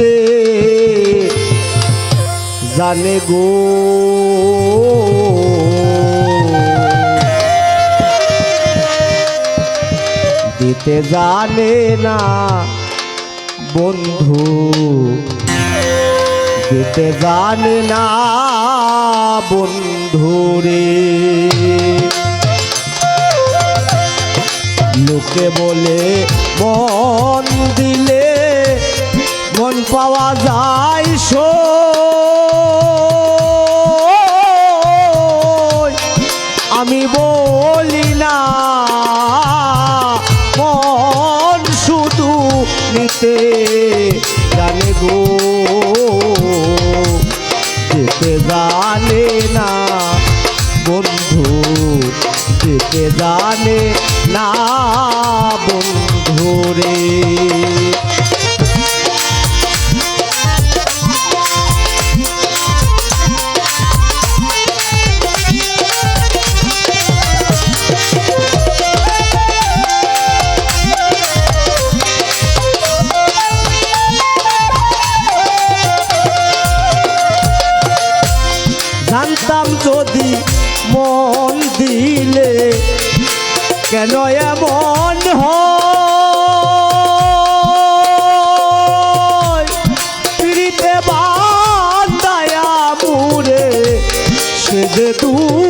নিতে জানে গো। দিতে জানে না বন্ধু। দিতে জানে না বন্ধুরে লোকে বলে, মন দিলে পাওয়া যায় সো আমি বলি না, মন শুধু নিতে জানে গো। যেতে জানে না বন্ধু, যেতে জানে না বন্ধুরে জানতাম যদি মন দিলে কেন এমন হ বান্দায়া মুরে সে দূরে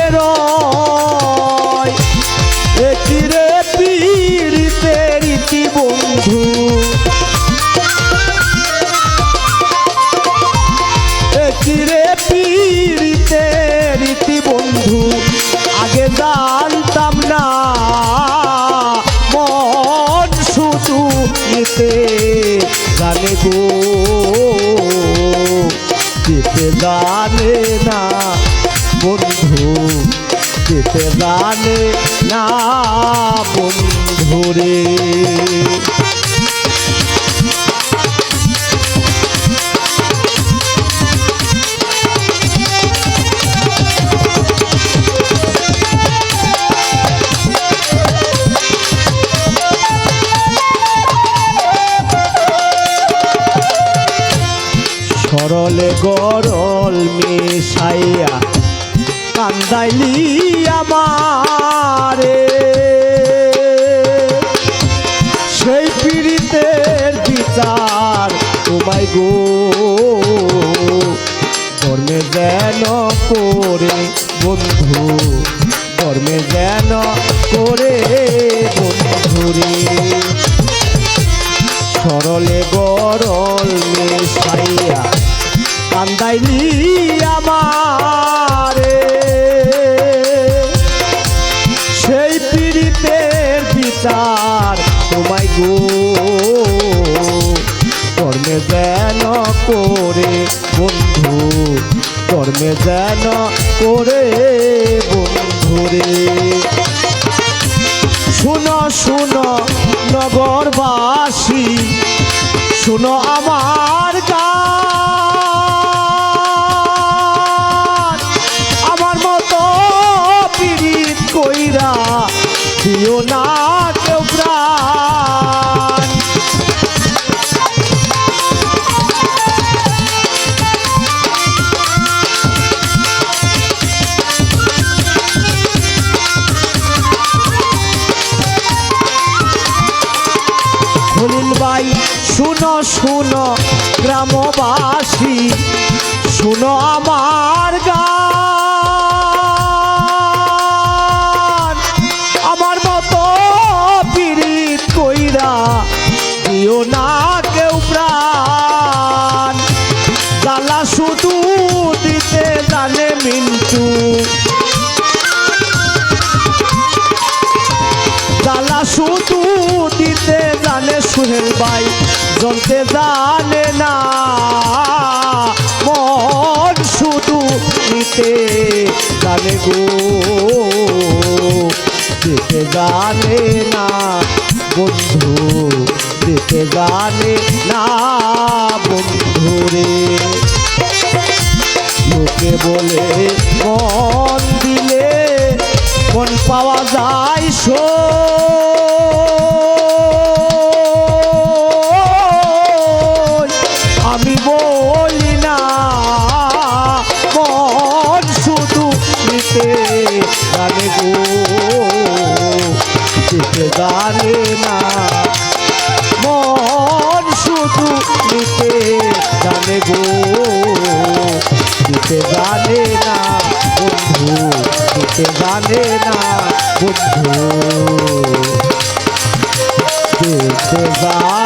জানে গো। যেতে জানে না বন্ধু যেতে জানে না বন্ধুরে সরলে গরল মিশাইয়া কান্দাইলি আমারে। সেই পীড়িতের বিচার তোমায় গো, ধর্মে যেন করে বন্ধু, ধর্মে যেন করে বন্ধুরে সরলে গরল কান্দাইলি আমারে। সেই পীড়িতের বিচার তোমায় গো। কর্মে যেন করে বন্ধু, কর্মে যেন করে বন্ধু বন্ধুরে শুনো শুনো নগরবাসী, শুনো আমার ভাই শুনো শুনো গ্রামবাসী শুনো আমার গা জ্বলতে জানে না। মন শুধু নিতে জানে গো। দিতে জানে না বন্ধু, দিতে জানে না বন্ধু রে। আমি বলি না মন শুধু নিতে জানে গো দিতে জানে না। মন শুধু নিতে জানে গো দিতে জানে না, বন্ধু দিতে জানে না, বন্ধু। দিতে জানে